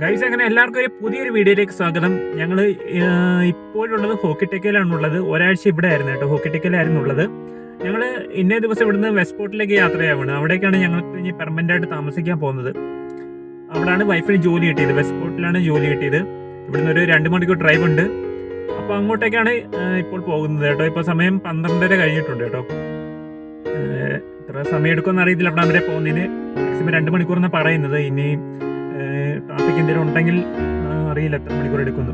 Guys അങ്ങനെ എല്ലാവർക്കും ഒരു പുതിയൊരു വീഡിയോയിലേക്ക് സ്വാഗതം. ഞങ്ങൾ ഇപ്പോഴുള്ളത് ഹോക്കിടെക്കയിലാണ് ഉള്ളത് ഒരാഴ്ച ഇവിടെ ആയിരുന്നു കേട്ടോ ഹോക്കിടെക്കയിലായിരുന്നു ഉള്ളത് ഞങ്ങൾ ഇന്നേ ദിവസം ഇവിടുന്ന് വെസ്റ്റ് പോർട്ടിലേക്ക് യാത്രയാവുകയാണ്. അവിടേക്കാണ് ഞങ്ങൾ ഇനി പെർമനന്റായിട്ട് താമസിക്കാൻ പോകുന്നത്. അവിടെയാണ് വൈഫിന് ജോലി കിട്ടിയത്. വെസ്റ്റ് പോർട്ടിലാണ് ജോലി കിട്ടിയത്. ഇവിടുന്ന് ഒരു രണ്ട് മണിക്കൂർ ഡ്രൈവ് ഉണ്ട്. അപ്പോൾ അങ്ങോട്ടേക്കാണ് ഇപ്പോൾ പോകുന്നത് കേട്ടോ. ഇപ്പോൾ സമയം പന്ത്രണ്ടര കഴിഞ്ഞിട്ടുണ്ട് കേട്ടോ. എത്ര സമയം എടുക്കുമെന്ന് അറിയത്തില്ല. അവിടെ അവരെ പോകുന്നതിന്. മാക്സിമം രണ്ട് മണിക്കൂർ എന്നാണ് പറയുന്നത്. ഇനി ട്രാഫിക് എന്തെങ്കിലും ഉണ്ടെങ്കിൽ അറിയില്ല എത്ര മണിക്കൂർ എടുക്കുന്നു.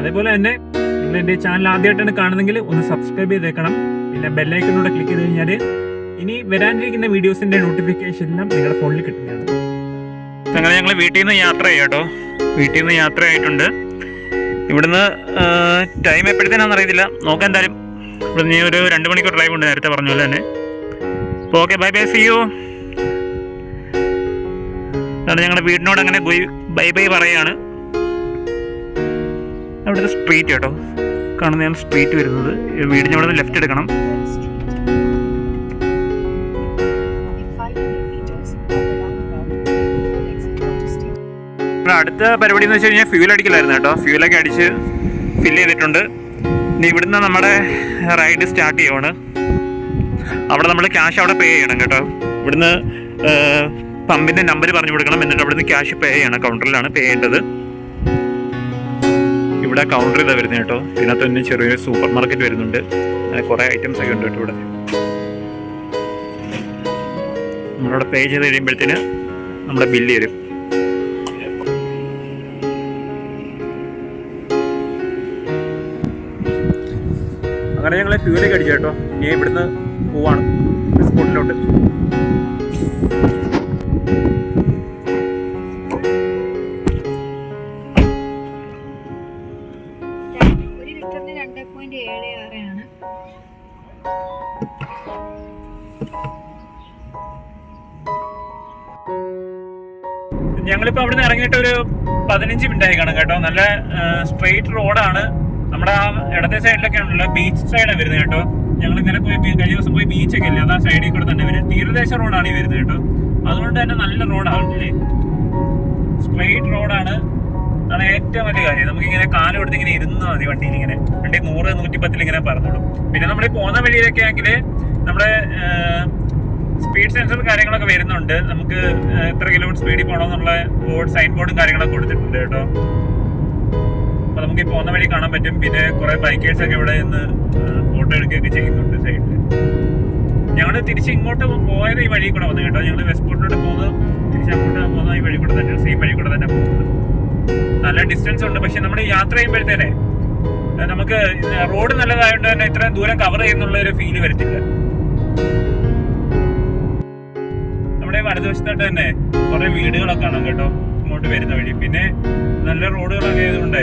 അതേപോലെ തന്നെ നിങ്ങൾ എന്റെ ചാനൽ ആദ്യമായിട്ടാണ് കാണുന്നതെങ്കിൽ ഒന്ന് സബ്സ്ക്രൈബ് ചെയ്തേക്കണം. പിന്നെ ബെല്ലൈക്കണിലൂടെ ക്ലിക്ക് ചെയ്ത് കഴിഞ്ഞാൽ ഇനി വരാനിരിക്കുന്ന വീഡിയോസിന്റെ നോട്ടിഫിക്കേഷൻ എല്ലാം നിങ്ങളുടെ ഫോണിൽ കിട്ടുന്നതാണ്. അങ്ങനെ ഞങ്ങൾ വീട്ടിൽ നിന്ന് യാത്ര ചെയ്യാം കേട്ടോ വീട്ടിൽ നിന്ന് യാത്ര ആയിട്ടുണ്ട്. ഇവിടുന്ന് ടൈം എപ്പോഴത്തേനാണെന്ന് അറിയത്തില്ല. നോക്കാൻ എന്തായാലും. ഇവിടുന്ന് ഈ ഒരു രണ്ട് മണിക്കൂർ ഡ്രൈവ് ഉണ്ട് നേരത്തെ പറഞ്ഞ പോലെ തന്നെ. അപ്പോൾ okay bye bye see you അതാണ് ഞങ്ങളുടെ വീടിനോട് അങ്ങനെ ബൈ ബൈ പറയാണ്. അവിടെ ഒരു സ്ട്രീറ്റ് കേട്ടോ. കാണുന്നതാണ് സ്ട്രീറ്റ് വരുന്നത്. വീടിന് അവിടെ നിന്ന് ലെഫ്റ്റ് എടുക്കണം. അടുത്ത പരിപാടി എന്ന് വെച്ച് കഴിഞ്ഞാൽ ഫ്യൂൽ അടിക്കലായിരുന്നു കേട്ടോ. ഫ്യൂലൊക്കെ അടിച്ച് ഫില്ല് ചെയ്തിട്ടുണ്ട്. ഇനി ഇവിടുന്ന് നമ്മുടെ റൈഡ് സ്റ്റാർട്ട് ചെയ്യുവാണ്. അവിടെ നമ്മൾ ക്യാഷ് അവിടെ പേ ചെയ്യണം കേട്ടോ. ഇവിടുന്ന് പമ്പിന്റെ നമ്പർ പറഞ്ഞു കൊടുക്കണം. എന്നിട്ട് അവിടുന്ന് ക്യാഷ് പേ ചെയ്യണം. കൗണ്ടറിലാണ് പേ ചെയ്യേണ്ടത്. ഇവിടെ കൗണ്ടർ ഇതാ വരുന്നത് കേട്ടോ. ഇതിനകത്ത് തന്നെ ചെറിയൊരു സൂപ്പർ മാർക്കറ്റ് വരുന്നുണ്ട്. അങ്ങനെ കുറേ ഐറ്റംസ് ഒക്കെ ഉണ്ട് കേട്ടോ ഇവിടെ. നമ്മളവിടെ പേ ചെയ്ത് കഴിയുമ്പോഴത്തേന് നമ്മുടെ ബില്ല് വരും. അങ്ങനെ ഞങ്ങൾ ഫ്യൂലൊക്കെ അടിച്ചു കേട്ടോ. ഇനി ഇവിടുന്ന് പോവാണ്. സ്പോട്ടിലോട്ട് ഞങ്ങളിപ്പോ അവിടുന്ന് ഇറങ്ങിയിട്ട് ഒരു പതിനഞ്ച് മിനിറ്റ് ആയി കാണും കേട്ടോ. നല്ല സ്ട്രെയിറ്റ് റോഡാണ് നമ്മുടെ ആ ഇടത്തെ സൈഡിലൊക്കെ ആണല്ലോ ബീച്ച് സൈഡാണ് വരുന്നത് കേട്ടോ. ഞങ്ങൾ ഇങ്ങനെ പോയി കഴിഞ്ഞ ദിവസം പോയി ബീച്ചൊക്കെ അല്ലേ? അത് ആ സൈഡിൽ കൂടെ തന്നെ വരും തീരദേശ റോഡാണ് ഈ വരുന്നത് കേട്ടോ. അതുകൊണ്ട് തന്നെ നല്ല റോഡാണ് അല്ലേ? സ്ട്രെയിറ്റ് റോഡാണ് അതാണ് ഏറ്റവും വലിയ കാര്യം. നമുക്ക് ഇങ്ങനെ കാലം എടുത്ത് ഇങ്ങനെ ഇരുന്നാൽ മതി വണ്ടിയിൽ ഇങ്ങനെ. വണ്ടി നൂറ് നൂറ്റിപ്പത്തിൽ ഇങ്ങനെ പറഞ്ഞോളും പിന്നെ നമ്മൾ ഈ പോകുന്ന വഴിയിലൊക്കെ ആണെങ്കിൽ നമ്മുടെ സ്പീഡ് സെൻസർ കാര്യങ്ങളൊക്കെ വരുന്നുണ്ട്. നമുക്ക് എത്ര കിലോമീറ്റർ സ്പീഡിൽ പോകണമെന്നുള്ള ബോർഡ് സൈൻ ബോർഡും കാര്യങ്ങളൊക്കെ കൊടുത്തിട്ടുണ്ട് കേട്ടോ. അപ്പൊ നമുക്ക് ഈ പോകുന്ന വഴി കാണാൻ പറ്റും. പിന്നെ കുറെ ബൈക്കേഴ്സ് ഒക്കെ ഇവിടെ നിന്ന് ഫോട്ടോ എടുക്കുകയൊക്കെ ചെയ്യുന്നുണ്ട് സൈഡിൽ ഞങ്ങൾ തിരിച്ച് ഇങ്ങോട്ട് പോയത് ഈ വഴി കൂടെ വന്നു കേട്ടോ. ഞങ്ങൾ വെസ്റ്റ് പോർട്ടിലോട്ട് പോകുന്നത് തിരിച്ച് അങ്ങോട്ട് പോകുന്ന ഈ വഴി കൂടെ തന്നെ സെയിം വഴി കൂടെ തന്നെ പോകുന്നത്. നല്ല ഡിസ്റ്റൻസ് ഉണ്ട്. പക്ഷെ നമ്മൾ യാത്ര ചെയ്യുമ്പോഴത്തേനെ നമുക്ക് റോഡ് നല്ലതായതുകൊണ്ട് തന്നെ ഇത്രയും ദൂരം കവർ ചെയ്യുന്നുള്ള ഒരു ഫീൽ വരത്തില്ല. നമ്മുടെ വലതുവശത്തായിട്ട് തന്നെ കുറെ വീടുകളൊക്കെ കാണാം കേട്ടോ ഇങ്ങോട്ട് വരുന്ന വഴി. പിന്നെ നല്ല റോഡുകളൊക്കെ ആയതുകൊണ്ട്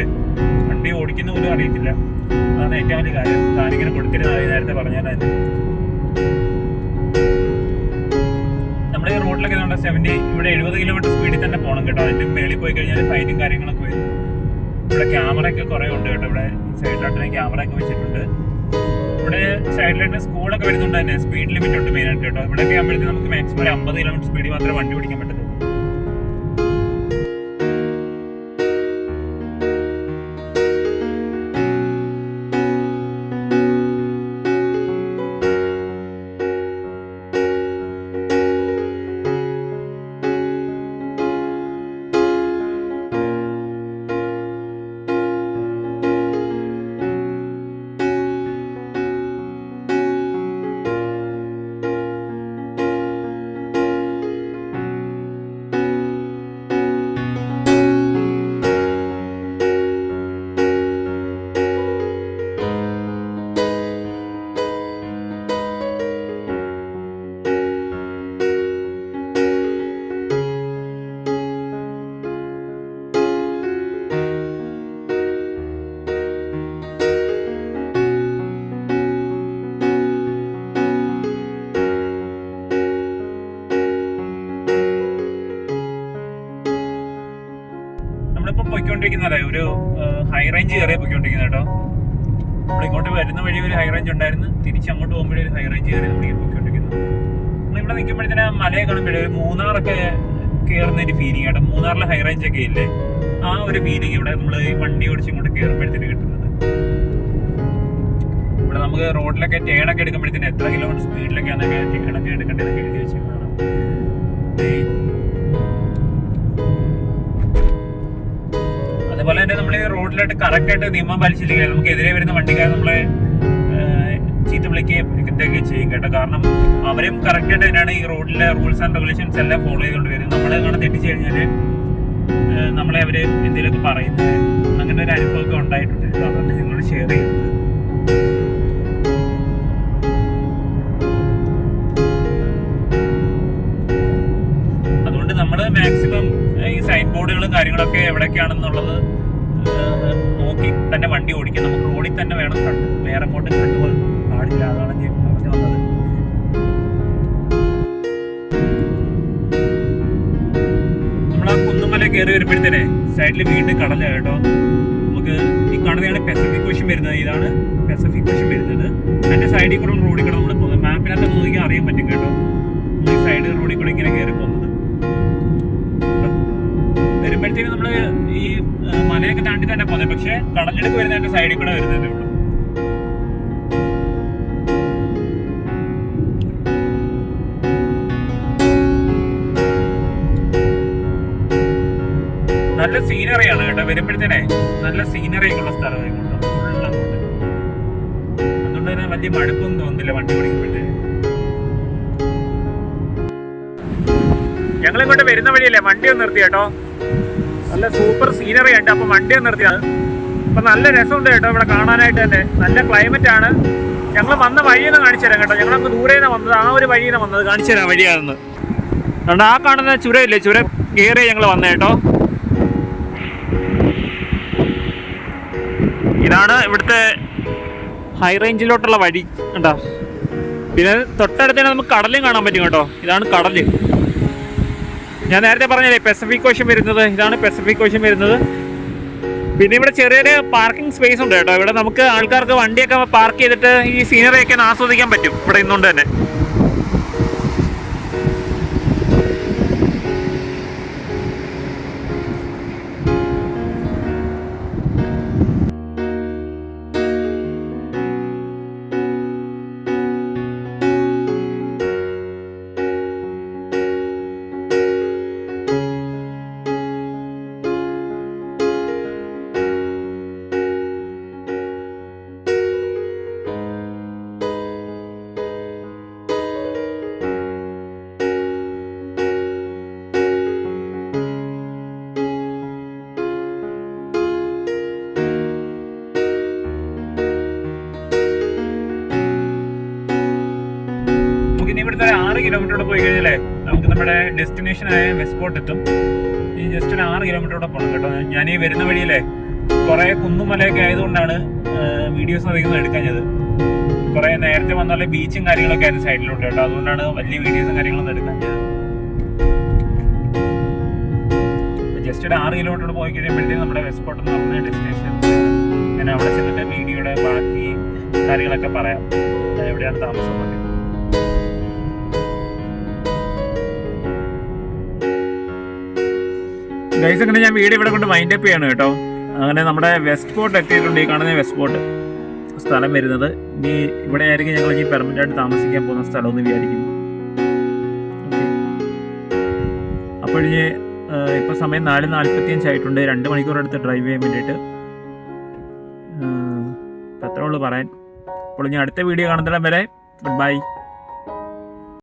വണ്ടി ഓടിക്കുന്ന പോലും അറിയത്തില്ല. അതാണ് ഏറ്റവും വലിയ കാര്യം. താനിങ്ങനെ കൊടുക്കരുത് നേരത്തെ പറഞ്ഞാൽ നമ്മുടെ ഈ റോഡിലൊക്കെ നമ്മുടെ സെവന്റി ഇവിടെ എഴുപത് കിലോമീറ്റർ സ്പീഡിൽ തന്നെ പോകണം കേട്ടോ. അതിന്റെ മേളിൽ പോയി കഴിഞ്ഞാൽ ഫൈനും കാര്യങ്ങളൊക്കെ വരും. ഇവിടെ ക്യാമറയൊക്കെ കുറേ ഉണ്ട് കേട്ടോ. ഇവിടെ സൈഡിലോട്ട് ക്യാമറയൊക്കെ വെച്ചിട്ടുണ്ട്. ഇവിടെ സൈഡിലായിട്ട് സ്കൂളൊക്കെ വരുന്നുണ്ട് തന്നെ സ്പീഡ് ലിമിറ്റ് ഉണ്ട് മെയിൻ ആയിട്ട് കേട്ടോ. ഇവിടെയൊക്കെ ആകുമ്പോഴത്തേക്ക് നമുക്ക് മാക്സിമം ഒരു അമ്പത് കിലോമീറ്റർ സ്പീഡിൽ മാത്രമേ വണ്ടി ഓടിക്കാൻ പറ്റത്തുള്ളൂ. നമ്മളിപ്പം പോയിക്കൊണ്ടിരിക്കുന്നതേ ഒരു ഹൈ റേഞ്ച് കയറിയ പോയിക്കൊണ്ടിരിക്കുന്നത് കേട്ടോ. നമ്മൾ ഇങ്ങോട്ട് വരുന്ന വഴി ഒരു ഹൈ റേഞ്ച് ഉണ്ടായിരുന്നു. തിരിച്ച് അങ്ങോട്ട് പോകുമ്പോഴേ ഒരു ഹൈ റേഞ്ച് കയറി നമ്മൾ പോയിക്കൊണ്ടിരിക്കുന്നത് നമ്മളിവിടെ നിൽക്കുമ്പോഴത്തേന് മലയെ കാണുമ്പോഴേ മൂന്നാറൊക്കെ കയറുന്ന ഒരു ഫീലിംഗ് കേട്ടോ മൂന്നാറിലെ ഹൈ റേഞ്ച് ഒക്കെ ഇല്ലേ? ആ ഒരു ഫീലിംഗ് ഇവിടെ നമ്മൾ ഈ വണ്ടി ഓടിച്ച് ഇങ്ങോട്ട് കയറുമ്പോഴത്തേന് കിട്ടുന്നത്. ഇവിടെ നമുക്ക് റോഡിലൊക്കെ ടേണൊക്കെ എടുക്കുമ്പോഴത്തേന് എത്ര കിലോമീറ്റർ സ്പീഡിലൊക്കെയാണ് ടേണൊക്കെ എടുക്കേണ്ടതൊക്കെ എഴുതി വെച്ചിരുന്നതാണ് അതുപോലെ തന്നെ നമ്മൾ ഈ റോഡിലായിട്ട് കറക്റ്റ് ആയിട്ട് നിയമം പാലിച്ചില്ലെങ്കിൽ നമുക്ക് എതിരെ വരുന്ന വണ്ടിക്കാർ നമ്മളെ ചീത്ത വിളിക്കുകയും ഇതൊക്കെ ചെയ്യും കേട്ടോ. കാരണം അവരും കറക്റ്റായിട്ട് തന്നെയാണ് ഈ റോഡിലെ റൂൾസ് ആൻഡ് റെഗുലേഷൻസ് എല്ലാം ഫോളോ ചെയ്തുകൊണ്ട് വരും നമ്മളെ കാണാൻ തെറ്റിച്ച് കഴിഞ്ഞാൽ നമ്മളെ അവർ എന്തെങ്കിലുമൊക്കെ പറയുന്നത് അങ്ങനെ ഒരു അനുഭവമൊക്കെ ഉണ്ടായിട്ടുണ്ട്. അതുകൊണ്ട് നിങ്ങൾ ഷെയർ ചെയ്യുന്നത്. അതുകൊണ്ട് നമ്മൾ മാക്സിമം ഈ സൈൻ ബോർഡുകളും കാര്യങ്ങളൊക്കെ എവിടെയൊക്കെയാണെന്നുള്ളത് നോക്കി തന്നെ വണ്ടി ഓടിക്കാൻ നമുക്ക് റോഡിൽ തന്നെ വേണം കണ്ട് വേറെ അങ്ങോട്ട് കണ്ടുപോകാൻ പാടില്ല. അതാണ് ഞാൻ പറഞ്ഞു വന്നത്. നമ്മൾ ആ കുന്നുമല കയറി വരുമ്പോഴത്തേനെ സൈഡിൽ വീണ്ടും കടല കേട്ടോ. നമുക്ക് ഈ കാണുന്നതാണ് പെസഫിക് ഓഷ്യൻ വരുന്നത്. ഇതാണ് പെസഫിക് ഓഷ്യൻ വരുന്നത്. അതിന്റെ സൈഡിൽ കൂടെ റോഡിൽ കൂടെ നമ്മൾ പോകുന്നത്. നോക്കി അറിയാൻ പറ്റും കേട്ടോ. ഈ സൈഡ് റോഡിൽ കൂടെ ഇങ്ങനെ കയറി പോകുന്നത് വരുമ്പോഴത്തേക്കും നമ്മൾ ഈ മലയൊക്കെ താണ്ടി തന്നെ പോകുന്നത് പക്ഷെ കടലെടുക്ക് വരുന്നതിന്റെ സൈഡിൽ കൂടെ വരുന്നതേ ഉള്ളൂ. നല്ല സീനറിയാണ് കേട്ടോ വരുമ്പോഴത്തേനെ. നല്ല സീനറി ഉള്ള സ്ഥലമായി അതുകൊണ്ട് തന്നെ വലിയ മടുപ്പൊന്നും തോന്നുന്നില്ല വണ്ടി ഓടിക്കുമ്പോഴത്തേന്. ഞങ്ങൾ ഇങ്ങോട്ട് വരുന്ന വഴിയല്ലേ? വണ്ടി ഒന്ന് നിർത്തി കേട്ടോ. നല്ല സൂപ്പർ സീനറി ഉണ്ട്. അപ്പൊ വണ്ടി നിർത്തിയാണ് അപ്പൊ നല്ല രസമുണ്ട് കേട്ടോ ഇവിടെ കാണാനായിട്ട് തന്നെ. നല്ല ക്ലൈമറ്റ് ആണ്. ഞങ്ങൾ വന്ന വഴിയൊന്ന് കാണിച്ചു തരാം കേട്ടോ. അങ്ങ് ദൂരെ നിന്ന് വന്നത് ആ ഒരു വഴിയിൽ നിന്ന് വന്നത് കാണിച്ചു തരാം വഴിയാണെന്ന്. അതുകൊണ്ട് ആ കാണുന്ന ചുരമില്ലേ ചുര കയറി ഞങ്ങൾ വന്നേ കേട്ടോ. ഇതാണ് ഇവിടുത്തെ ഹൈ റേഞ്ചിലോട്ടുള്ള വഴി കേട്ടോ പിന്നെ തൊട്ടടുത്ത് തന്നെ നമുക്ക് കടലും കാണാൻ പറ്റും കേട്ടോ. ഇതാണ് കടൽ. ഞാൻ നേരത്തെ പറഞ്ഞല്ലേ പെസഫിക് കോഷൻ വരുന്നത് ഇതാണ് പെസഫിക് കോഷൻ വരുന്നത്. പിന്നെ ഇവിടെ ചെറിയൊരു പാർക്കിംഗ് സ്പേസ് ഉണ്ട് കേട്ടോ. ഇവിടെ നമുക്ക് ആൾക്കാർക്ക് വണ്ടിയൊക്കെ പാർക്ക് ചെയ്തിട്ട് ഈ സീനറിയൊക്കെ ആസ്വദിക്കാൻ പറ്റും ഇവിടെ ഇന്നുകൊണ്ട് തന്നെ. ആറ് കിലോമീറ്ററോടെ പോയി കഴിഞ്ഞാലേ നമുക്ക് നമ്മുടെ ഡെസ്റ്റിനേഷൻ ആയ വെസ്പോർട്ട് എത്തും. ഈ ജസ്റ്റ് ഒരു ആറ് കിലോമീറ്ററോടെ പോകണം കേട്ടോ. ഞാൻ ഈ വരുന്ന വഴിയിലെ കുറെ കുന്നുമലയൊക്കെ ആയതുകൊണ്ടാണ് വീഡിയോസ് അധികം എടുക്കാഞ്ഞത്. കുറെ നേരത്തെ വന്നാലേ ബീച്ചും കാര്യങ്ങളൊക്കെ ആയിരുന്നു സൈഡിലോട്ട് കേട്ടോ. അതുകൊണ്ടാണ് വലിയ വീഡിയോസും കാര്യങ്ങളൊന്നും എടുക്കാഞ്ഞത്. ജസ്റ്റ് ഒരു ആറ് കിലോമീറ്റർ പോയി കഴിയുമ്പോഴത്തേക്കും നമ്മുടെ വെസ്പോർട്ട് എന്ന് പറഞ്ഞ ഡെസ്റ്റിനേഷൻ ഞാൻ അവിടെ ചെന്നിട്ട് വീഡിയോയുടെ ബാക്കി കാര്യങ്ങളൊക്കെ പറയാം. എവിടെയാണ് താമസം ഗൈസ് അങ്ങനെ ഞാൻ വീട് ഇവിടെ കൊണ്ട് മൈൻഡ് അപ്പ് ചെയ്യാണ് കേട്ടോ. അങ്ങനെ നമ്മുടെ വെസ്റ്റ് പോർട്ട് എത്തിയിട്ടുണ്ട്. ഈ കാണുന്ന വെസ്റ്റ് പോർട്ട് സ്ഥലം വരുന്നത്. ഇനി ഇവിടെ ആയിരിക്കും ഞങ്ങൾ ഇനി പെർമനന്റ് ആയിട്ട് താമസിക്കാൻ പോകുന്ന സ്ഥലം എന്ന് വിചാരിക്കുന്നു ഇപ്പൊ ഇപ്പോൾ സമയം നാല് നാൽപ്പത്തി അഞ്ചായിട്ടുണ്ട് രണ്ട് മണിക്കൂർ അടുത്ത് ഡ്രൈവ് ചെയ്യാൻ വേണ്ടിയിട്ട്. അത്രേ ഉള്ളൂ പറയാൻ. അപ്പോൾ ഞാൻ അടുത്ത വീഡിയോ കാണുന്നിടം വരെ ഗുഡ് ബൈ